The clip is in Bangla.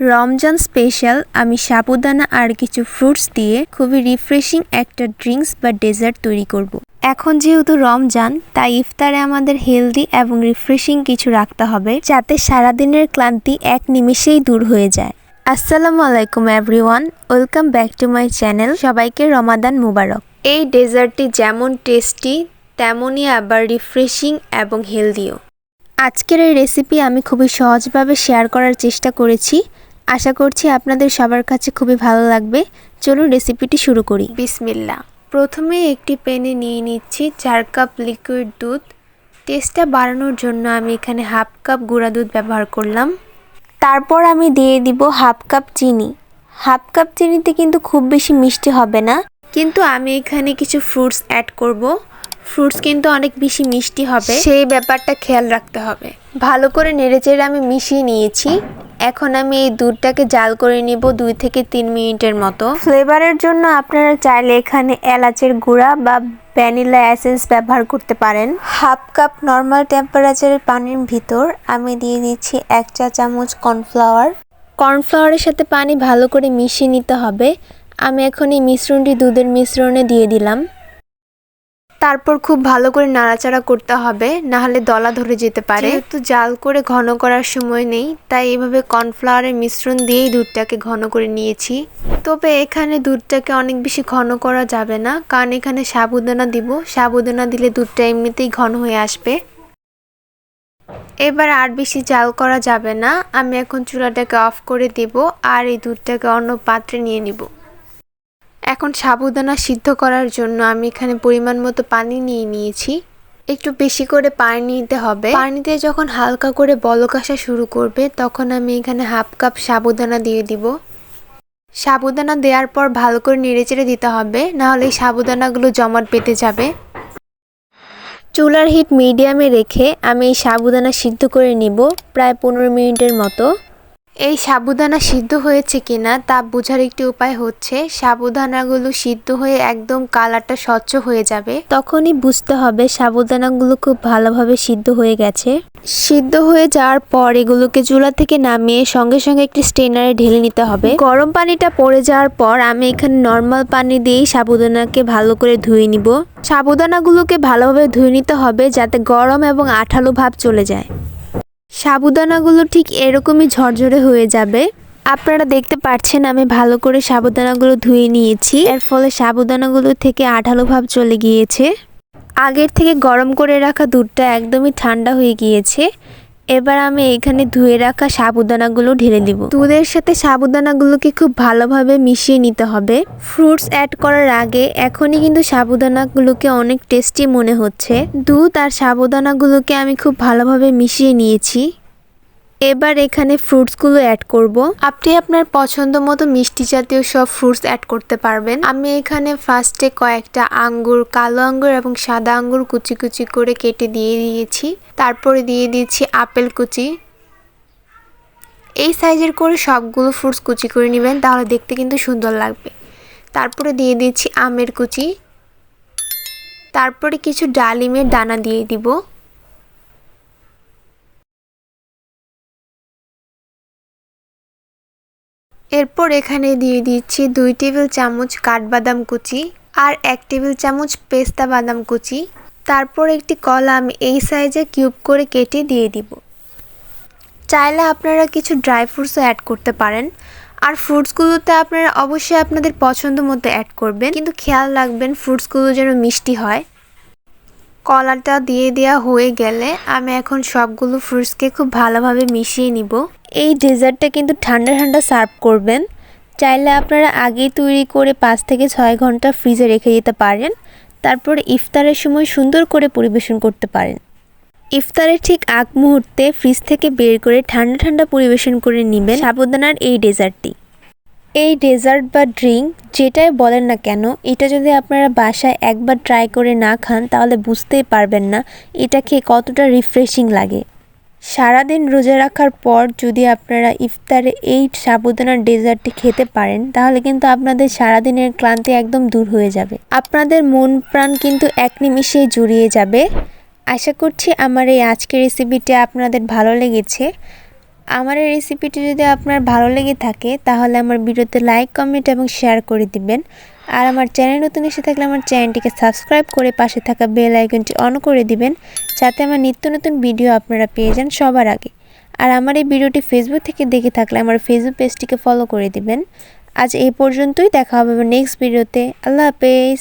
রমজান স্পেশাল আমি সাবুদানা আর কিছু ফ্রুটস দিয়ে খুবই রিফ্রেশিং একটা ড্রিঙ্কস বা ডেজার্ট তৈরি করব। এখন যেহেতু রমজান, তাই ইফতারে আমাদের হেলদি এবং রিফ্রেশিং কিছু রাখতে হবে, যাতে সারাদিনের ক্লান্তি এক নিমেষেই দূর হয়ে যায়। আসসালামু আলাইকুম everyone welcome back to my channel সবাইকে রমাদান মুবারক। এই ডেজার্টটি যেমন টেস্টি তেমনই আবার রিফ্রেশিং এবং হেলদিও আজকের এই রেসিপি আমি খুবই সহজভাবে শেয়ার করার চেষ্টা করেছি। আশা করছি আপনাদের সবার কাছে খুবই ভালো লাগবে। চলুন রেসিপিটি শুরু করি। বিসমিল্লা প্রথমে একটি প্যানে নিয়ে নিচ্ছি চার কাপ লিকুইড দুধ। টেস্টটা বাড়ানোর জন্য আমি এখানে হাফ কাপ গুঁড়া দুধ ব্যবহার করলাম। তারপর আমি দিয়ে দিব হাফ কাপ চিনি। হাফ কাপ চিনিতে কিন্তু খুব বেশি মিষ্টি হবে না। কিন্তু আমি এখানে কিছু ফ্রুটস অ্যাড করব। ফ্রুটস কিন্তু অনেক বেশি মিষ্টি হবে। সেই ব্যাপারটা খেয়াল রাখতে হবে। ভালো করে নেড়েচেড়ে আমি মিশিয়ে নিয়েছি। এখন আমি এই দুধটাকে জাল করে নিব দুই থেকে তিন মিনিটের মতো। ফ্লেভারের জন্য আপনারা চাইলে এখানে এলাচের গুঁড়া বা ভ্যানিলা অ্যাসেন্স ব্যবহার করতে পারেন। হাফ কাপ নর্মাল টেম্পারেচারের পানির ভিতর আমি দিয়ে দিচ্ছি এক চা চামচ কর্নফ্লাওয়ার। কর্নফ্লাওয়ারের সাথে পানি ভালো করে মিশিয়ে নিতে হবে। আমি এখন এই মিশ্রণটি দুধের মিশ্রণে দিয়ে দিলাম। তারপর খুব ভালো করে নাড়াচাড়া করতে হবে না হলে দলা ধরে যেতে পারে। যেহেতু জাল করে ঘন করার সময় নেই, তাই এভাবে কর্নফ্লাওয়ারের মিশ্রণ দিয়েই দুধটাকে ঘন করে নিয়েছি। তবে এখানে দুধটাকে অনেক বেশি ঘন করা যাবে না, কারণ এখানে সাবুদানা দিব। সাবুদানা দিলে দুধটা এমনিতেই ঘন হয়ে আসবে। এবার আর বেশি জাল করা যাবে না, আমি এখন চুলাটাকে অফ করে দেব, আর এই দুধটাকে অন্য পাত্রে নিয়ে নিব। এখন সাবুদানা সিদ্ধ করার জন্য আমি এখানে পরিমাণ মতো পানি নিয়ে নিয়েছি। একটু বেশি করে পানি নিতে হবে। পানিতে যখন হালকা করে বলক আসা শুরু করবে, তখন আমি এখানে হাফ কাপ সাবুদানা দিয়ে দিব। সাবুদানা দেওয়ার পর ভালো করে নেড়েচেড়ে দিতে হবে, নাহলে এই সাবুদানাগুলো জমাট পেতে যাবে। চুলার হিট মিডিয়ামে রেখে আমি এই সাবুদানা সিদ্ধ করে নিব প্রায় পনেরো মিনিটের মতো। এই সাবুদানা সিদ্ধ হয়েছে কিনা তা বোঝার একটি উপায় হচ্ছে সাবুদানাগুলো সিদ্ধ হয়ে একদম কালারটা স্বচ্ছ হয়ে যাবে। তখনই বুঝতে হবে সাবুদানাগুলো খুব ভালোভাবে সিদ্ধ হয়ে গেছে। সিদ্ধ হয়ে যাওয়ার পর এগুলোকে চুলা থেকে নামিয়ে সঙ্গে সঙ্গে একটি স্টেনারে ঢেলে নিতে হবে। গরম পানিটা পড়ে যাওয়ার পর আমি এখানে নর্মাল পানি দিয়েই সাবুদানাকে ভালো করে ধুয়ে নিব। সাবুদানাগুলোকে ভালোভাবে ধুয়ে নিতে হবে যাতে গরম এবং আঠালো ভাব চলে যায়। সাবুদানাগুলো ঠিক এরকমই ঝরঝরে হয়ে যাবে। আপনারা দেখতে পাচ্ছেন আমি ভালো করে সাবুদানাগুলো ধুয়ে নিয়েছি। এর ফলে সাবুদানাগুলো থেকে আঠালো ভাব চলে গিয়েছে। আগের থেকে গরম করে রাখা দুধটা একদমই ঠান্ডা হয়ে গিয়েছে। এবার আমি এখানে ধুয়ে রাখা সাবুদানাগুলো ঢেলে দিব। দুধের সাথে সাবুদানাগুলোকে খুব ভালোভাবে মিশিয়ে নিতে হবে। ফ্রুটস অ্যাড করার আগে এখনই কিন্তু সাবুদানাগুলোকে অনেক টেস্টি মনে হচ্ছে। দুধ আর সাবুদানাগুলোকে আমি খুব ভালোভাবে মিশিয়ে নিয়েছি। এবার এখানে ফ্রুটসগুলো অ্যাড করব। আপনি আপনার পছন্দ মতো মিষ্টি জাতীয় সব ফ্রুটস অ্যাড করতে পারবেন। আমি এখানে ফার্স্টে কয়েকটা আঙ্গুর, কালো আঙ্গুর এবং সাদা আঙ্গুর কুচি কুচি করে কেটে দিয়ে দিয়েছি। তারপরে দিয়ে দিয়েছি আপেল কুচি। এই সাইজের করে সবগুলো ফ্রুটস কুচি করে নেবেন, তাহলে দেখতে কিন্তু সুন্দর লাগবে। তারপরে দিয়ে দিয়েছি আমের কুচি। তারপরে কিছু ডালিমের দানা দিয়ে দিব। এরপর এখানে দিয়ে দিচ্ছি দুই টেবিল চামচ কাঠবাদাম কুচি আর এক টেবিল চামচ পেস্তা বাদাম কুচি। তারপর একটি কলা আমি এই সাইজে কিউব করে কেটে দিয়ে দিব। চাইলে আপনারা কিছু ড্রাই ফ্রুটসও অ্যাড করতে পারেন। আর ফ্রুটসগুলোতে আপনারা অবশ্যই আপনাদের পছন্দ মতো অ্যাড করবেন। কিন্তু খেয়াল রাখবেন, ফ্রুটসগুলো যেন মিষ্টি হয়। কলাটা দিয়ে দেওয়া হয়ে গেলে আমি এখন সবগুলো ফ্রুটসকে খুব ভালোভাবে মিশিয়ে নিব। এই ডেজার্টটা কিন্তু ঠান্ডা ঠান্ডা সার্ভ করবেন। চাইলে আপনারা আগেই তৈরি করে পাঁচ থেকে ছয় ঘণ্টা ফ্রিজে রেখে দিতে পারেন। তারপর ইফতারের সময় সুন্দর করে পরিবেশন করতে পারেন। ইফতারের ঠিক আগ মুহূর্তে ফ্রিজ থেকে বের করে ঠান্ডা ঠান্ডা পরিবেশন করে নেবেন সাবধানার এই ডেজার্টটি। এই ডেজার্ট বা ড্রিঙ্ক যেটাই বলেন না কেন, এটা যদি আপনারা বাসায় একবার ট্রাই করে না খান, তাহলে বুঝতেই পারবেন না এটা খেয়ে কতটা রিফ্রেশিং লাগে। সারাদিন রোজা রাখার পর যদি আপনারা ইফতারে এই সাবুদানার ডেজার্টটি খেতে পারেন, তাহলে কিন্তু আপনাদের সারাদিনের ক্লান্তি একদম দূর হয়ে যাবে। আপনাদের মন প্রাণ কিন্তু এক নিমিষেই জুড়িয়ে যাবে। আশা করছি আমার এই আজকের রেসিপিটি আপনাদের ভালো লেগেছে। আমার এই রেসিপিটি যদি আপনার ভালো লেগে থাকে, তাহলে আমার ভিডিওতে লাইক কমেন্ট এবং শেয়ার করে দিবেন। আর আমার চ্যানেল নতুন এসে থাকলে আমার চ্যানেলটিকে সাবস্ক্রাইব করে পাশে থাকা বেল আইকনটি অন করে দিবেন, যাতে আমার নিত্য নতুন ভিডিও আপনারা পেয়ে যান সবার আগে। আর আমার এই ভিডিওটি ফেসবুক থেকে দেখে থাকলে আমার ফেসবুক পেজটিকে ফলো করে দিবেন। আজ এই পর্যন্তই, দেখা হবে নেক্সট ভিডিওতে আল্লাহ হাফেজ।